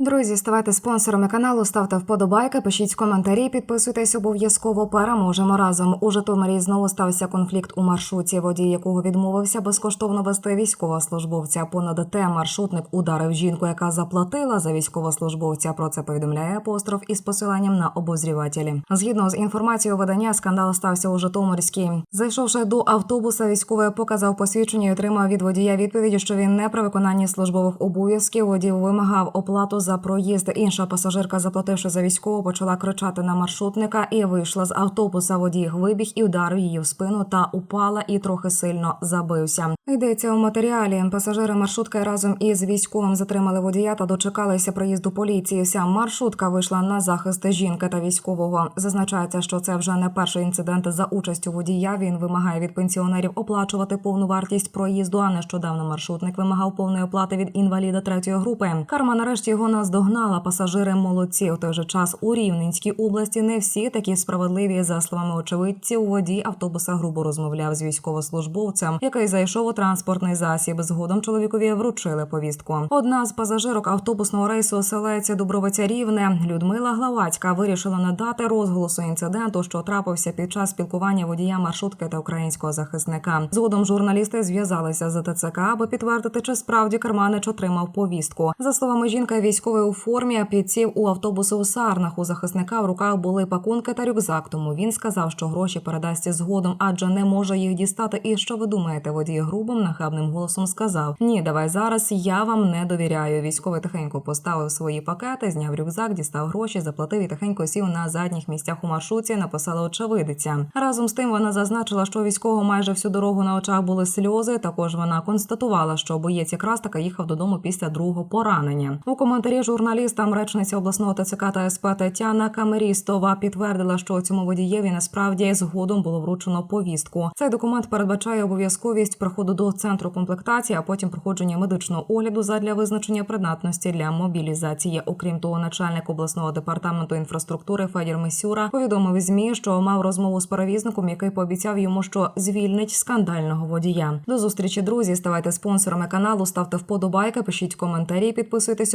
Друзі, ставайте спонсорами каналу, ставте вподобайки, пишіть коментарі, підписуйтесь обов'язково. Переможемо разом. У Житомирі знову стався конфлікт у маршруті, водій якого відмовився безкоштовно вести військовослужбовця. Понад те маршрутник ударив жінку, яка заплатила за військовослужбовця. Про це повідомляє апостроф із посиланням на обозрівателі. Згідно з інформацією видання, скандал стався у Житомирській. Зайшовши до автобуса, військовий показав посвідчення і отримав від водія відповіді, що він не при виконанні службових обов'язків. Водій вимагав оплату за проїзд. Інша пасажирка, заплативши за військового, почала кричати на маршрутника і вийшла з автобуса. Водій вибіг і ударив її в спину та упала і трохи сильно забився. Йдеться у матеріалі. Пасажири маршрутки разом із військовим затримали водія та дочекалися приїзду поліції. Вся маршрутка вийшла на захист жінки та військового. Зазначається, що це вже не перший інцидент за участю водія. Він вимагає від пенсіонерів оплачувати повну вартість проїзду. А нещодавно маршрутник вимагав повної оплати від інваліда третьої групи. Карма нарешті його наздогнала. Пасажири молодці. У той же час у Рівненській області не всі такі справедливі. За словами очевидців, водій автобуса грубо розмовляв з військовослужбовцем, який зайшов у транспортний засіб. Згодом чоловікові вручили повістку. Одна з пасажирок автобусного рейсу оселеться Дубровиця Рівне. Людмила Главацька вирішила надати розголосу інциденту, що трапився під час спілкування водія маршрутки та українського захисника. Згодом журналісти зв'язалися з ТЦК, аби підтвердити, чи справді Керманич отримав повістку. За словами жінки, військовий у формі підсів у автобус у Сарнах. У захисника в руках були пакунки та рюкзак. Тому він сказав, що гроші передасть згодом, адже не може їх дістати. І що ви думаєте? Водій грубим нахабним голосом сказав: Ні, давай зараз. Я вам не довіряю. Військовий тихенько поставив свої пакети, зняв рюкзак, дістав гроші, заплатив і тихенько сів на задніх місцях у маршруті. Написала очевидиця. Разом з тим вона зазначила, що військового майже всю дорогу на очах були сльози. Також вона констатувала, що боєць якраз таки їхав додому після другого поранення. У коментарі журналістам речниця обласного ТЦК та СП Тетяна Камерістова підтвердила, що цьому водієві насправді згодом було вручено повістку. Цей документ передбачає обов'язковість приходу до центру комплектації, а потім проходження медичного огляду задля визначення придатності для мобілізації. Окрім того, начальник обласного департаменту інфраструктури Федір Мисюра повідомив змі, що мав розмову з перевізником, який пообіцяв йому, що звільнить скандального водія. До зустрічі, друзі. Ставайте спонсорами каналу, ставте вподобайки, пишіть коментарі, підписуйтесь